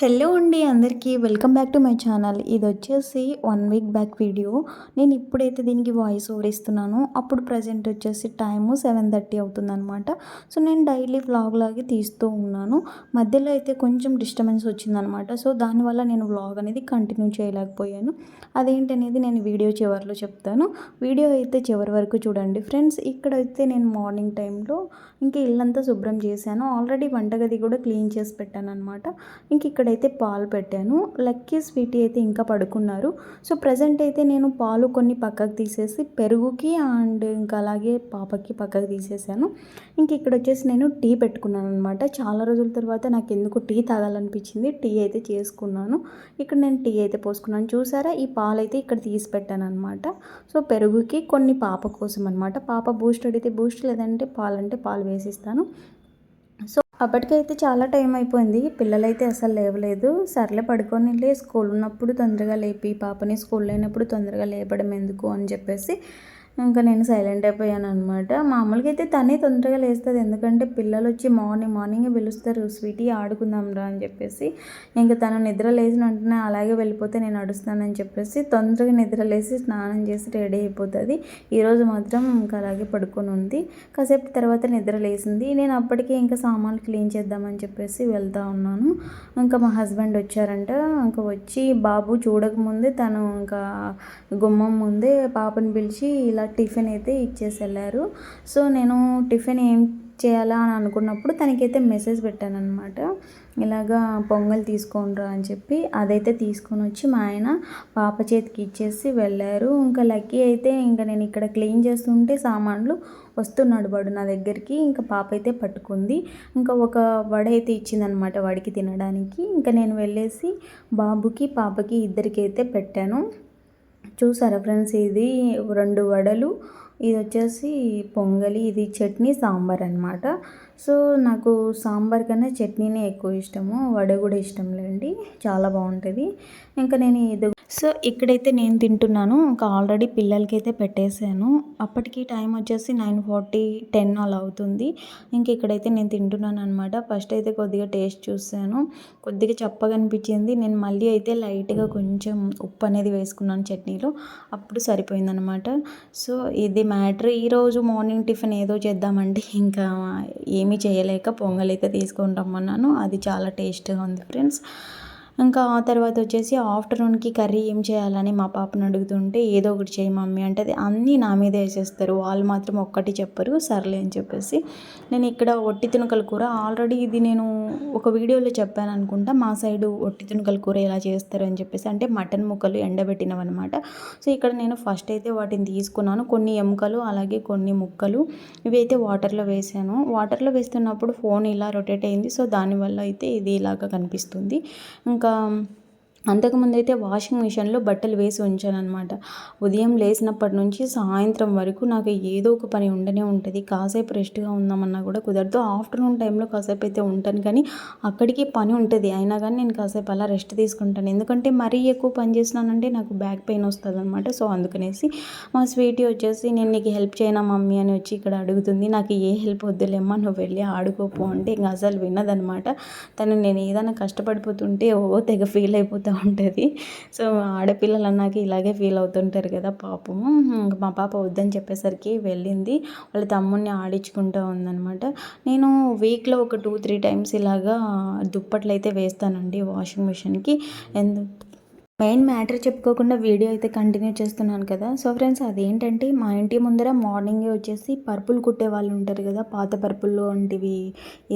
Hello అండి అందరికీ welcome back to my channel. ఇది వచ్చేసి వన్ వీక్ బ్యాక్ వీడియో. నేను ఇప్పుడైతే దీనికి వాయిస్ ఓవర్ ఇస్తున్నాను. అప్పుడు ప్రజెంట్ వచ్చేసి టైము సెవెన్ థర్టీ అవుతుందనమాట సో నేను డైలీ వ్లాగ్ లాగే తీస్తూ ఉన్నాను. మధ్యలో అయితే కొంచెం డిస్టర్బెన్స్ వచ్చిందనమాట సో దానివల్ల నేను వ్లాగ్ అనేది కంటిన్యూ చేయలేకపోయాను. అదేంటనేది నేను వీడియో చివరిలో చెప్తాను. వీడియో అయితే చివరి వరకు చూడండి. ఫ్రెండ్స్ ఇక్కడైతే నేను మార్నింగ్ టైంలో ఇంకా ఇల్లంతా శుభ్రం చేశాను. ఆల్రెడీ వంటగది కూడా క్లీన్ చేసి పెట్టాను అనమాట ఇంక ఇక్కడైతే పాలు పెట్టాను. లక్కీ స్వీటీ అయితే ఇంకా పడుకున్నారు. సో ప్రజెంట్ అయితే నేను పాలు కొన్ని పక్కకు తీసేసి పెరుగుకి అండ్ ఇంకా అలాగే పాపకి పక్కకు తీసేసాను. ఇంక ఇక్కడ వచ్చేసి నేను టీ పెట్టుకున్నాను అనమాట చాలా రోజుల తర్వాత నాకు ఎందుకు టీ తాగాలనిపించింది. టీ అయితే చేసుకున్నాను. ఇక్కడ నేను టీ అయితే పోసుకున్నాను. చూసారా? ఈ పాలు అయితే ఇక్కడ తీసి పెట్టాను అనమాట సో పెరుగుకి కొన్ని పాప కోసం అనమాట పాప బూస్ట్ అడిగితే బూస్ట్ లేదంటే పాలంటే పాలు వేసిస్తాను. సో అప్పటికైతే చాలా టైం అయిపోయింది. పిల్లలైతే అసలు లేవలేదు. సర్లే పడుకొని లే స్కూల్ ఉన్నప్పుడు తొందరగా లేపి పాపని స్కూల్ లేనప్పుడు తొందరగా లేపడం ఎందుకు అని చెప్పేసి ఇంకా నేను సైలెంట్ అయిపోయాను అనమాట మామూలుగా అయితే తనే తొందరగా లేస్తుంది. ఎందుకంటే పిల్లలు వచ్చి మార్నింగ్ మార్నింగే పిలుస్తారు. స్వీటీ ఆడుకుందాం రా అని చెప్పేసి ఇంకా తను నిద్ర లేచిన వెంటనే అలాగే వెళ్ళిపోతే నేను అడుస్తానని చెప్పేసి తొందరగా నిద్ర లేచి స్నానం చేసి రెడీ అయిపోతుంది. ఈరోజు మాత్రం ఇంకా అలాగే పడుకొని ఉంది. కాసేపు తర్వాత నిద్ర లేసింది. నేను అప్పటికే ఇంకా సామాన్లు క్లీన్ చేద్దామని చెప్పేసి వెళ్తా ఉన్నాను. ఇంకా మా హస్బెండ్ వచ్చారంట. ఇంకా వచ్చి బాబు చూడకముందే తను ఇంకా గుమ్మం ముందే పాపని పిలిచి ఇలా టిఫిన్ అయితే ఇచ్చేసి వెళ్ళారు సో నేను టిఫిన్ ఏం చేయాలా అని అనుకున్నప్పుడు తనకైతే మెసేజ్ పెట్టాను అనమాట ఇలాగా పొంగల్ తీసుకోండిరా అని చెప్పి అదైతే తీసుకొని వచ్చి మా ఆయన పాప చేతికి ఇచ్చేసి వెళ్ళారు. ఇంకా లక్కీ అయితే ఇంకా నేను ఇక్కడ క్లీన్ చేస్తుంటే సామాన్లు వస్తున్నాడు వాడు నా దగ్గరికి. ఇంకా పాప అయితే పట్టుకుంది. ఇంకా ఒక వడ అయితే ఇచ్చిందనమాట వాడికి తినడానికి. ఇంకా నేను వెళ్ళేసి బాబుకి పాపకి ఇద్దరికి అయితే పెట్టాను. చూసారా ఫ్రెండ్స్? ఇది రెండు వడలు ఇది వచ్చేసి పొంగలి ఇది చట్నీ సాంబార్ అనమాట సో నాకు సాంబార్ కన్నా చట్నీనే ఎక్కువ ఇష్టము. వడ కూడా ఇష్టం లేండి. చాలా బాగుంటుంది. ఇంకా నేను ఇది సో ఇక్కడైతే నేను తింటున్నాను. ఇంకా ఆల్రెడీ పిల్లలకైతే పెట్టేశాను. అప్పటికి టైం వచ్చేసి నైన్ ఫార్టీ టెన్ అలా అవుతుంది. ఇంక ఇక్కడైతే నేను తింటున్నాను అనమాట ఫస్ట్ అయితే కొద్దిగా టేస్ట్ చూసాను కొద్దిగా చప్పగా అనిపించింది. నేను మళ్ళీ అయితే లైట్గా కొంచెం ఉప్పు అనేది వేసుకున్నాను చట్నీలో. అప్పుడు సరిపోయిందనమాట సో ఇది మ్యాటర్. ఈరోజు మార్నింగ్ టిఫిన్ ఏదో చేద్దామంటే ఇంకా ఏమీ చేయలేక పొంగల్ అయితే తీసుకొని రమ్మన్నాను. అది చాలా టేస్ట్గా ఉంది ఫ్రెండ్స్. ఇంకా ఆ తర్వాత వచ్చేసి ఆఫ్టర్నూన్కి కర్రీ ఏం చేయాలని మా పాపను అడుగుతుంటే ఏదో ఒకటి చేయి మమ్మీ అంటే అన్నీ నా మీద వేసేస్తారు. వాళ్ళు మాత్రం ఒక్కటి చెప్పరు. సర్లే అని చెప్పేసి నేను ఇక్కడ ఒట్టి తునకల కూర ఆల్రెడీ ఇది నేను ఒక వీడియోలో చెప్పాను అనుకుంటా. మా సైడు ఒట్టి తునకల కూర ఎలా చేస్తారు అని చెప్పేసి అంటే మటన్ ముక్కలు ఎండబెట్టినవన్నమాట. సో ఇక్కడ నేను ఫస్ట్ అయితే వాటిని తీసుకున్నాను. కొన్ని ఎముకలు అలాగే కొన్ని ముక్కలు. ఇవి అయితే వాటర్లో వేసాను. వాటర్లో వేస్తున్నప్పుడు ఫోన్ ఇలా రొటేట్ అయింది. సో దానివల్ల అయితే ఇది ఇలాగా కనిపిస్తుంది. ఇంకా ఇంకా అంతకుముందు అయితే వాషింగ్ మిషన్లో బట్టలు వేసి ఉంచాను అనమాట ఉదయం లేచినప్పటి నుంచి సాయంత్రం వరకు నాకు ఏదో ఒక పని ఉండనే ఉంటుంది. కాసేపు రెస్ట్గా ఉందామన్నా కూడా కుదరదు. ఆఫ్టర్నూన్ టైంలో కాసేపు అయితే ఉంటాను. కానీ అక్కడికి పని ఉంటుంది. అయినా కానీ నేను కాసేపు అలా రెస్ట్ తీసుకుంటాను. ఎందుకంటే మరీ ఎక్కువ పని చేసినానంటే నాకు బ్యాక్ పెయిన్ వస్తుంది అనమాట సో అందుకనేసి మా స్వీటీ వచ్చేసి నేను నీకు హెల్ప్ చేయనా మమ్మీ? అని వచ్చి ఇక్కడ అడుగుతుంది. నాకు ఏ హెల్ప్ వద్దులేమ్మా నువ్వు వెళ్ళి ఆడుకోపో అంటే ఇంకా అసలు విన్నదనమాట తను నేను ఏదైనా కష్టపడిపోతుంటే ఓ తెగ ఫీల్ అయిపోతా ఉంటుంది. సో ఆడపిల్లలు అన్నాక ఇలాగే ఫీల్ అవుతుంటారు కదా పాపము మా పాప వద్దని చెప్పేసరికి వెళ్ళింది. వాళ్ళ తమ్ముడిని ఆడించుకుంటూ ఉందనమాట నేను వీక్లో ఒక టూ త్రీ టైమ్స్ ఇలాగా దుప్పట్లు అయితే వేస్తానండి వాషింగ్ మిషన్కి. ఎందుకు మెయిన్ మ్యాటర్ చెప్పుకోకుండా వీడియో అయితే కంటిన్యూ చేస్తున్నాను కదా. సో ఫ్రెండ్స్ అదేంటంటే మా ఇంటి ముందర మార్నింగే వచ్చేసి పరుపులు కుట్టే వాళ్ళు ఉంటారు కదా పాత పరుపులు వంటివి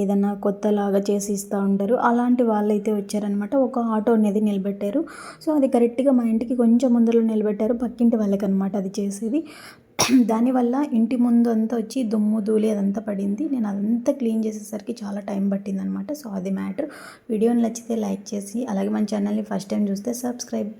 ఏదన్నా కొత్తలాగా చేసి ఇస్తూ ఉంటారు. అలాంటి వాళ్ళు అయితే వచ్చారనమాట. ఒక ఆటో అనేది నిలబెట్టారు. సో అది కరెక్ట్గా మా ఇంటికి కొంచెం ముందరలో నిలబెట్టారు. పక్కింటి వాళ్ళకనమాట అది చేసేది. దానివల్ల ఇంటి ముందు అంతా వచ్చి దుమ్ము ధూళి అదంతా పడింది. నేను అదంతా క్లీన్ చేసేసరికి చాలా టైం పట్టింది అనమాట సో అది మ్యాటర్. వీడియోని నచ్చితే లైక్ చేసి అలాగే మన ఛానల్ని ఫస్ట్ టైం చూస్తే సబ్స్క్రైబ్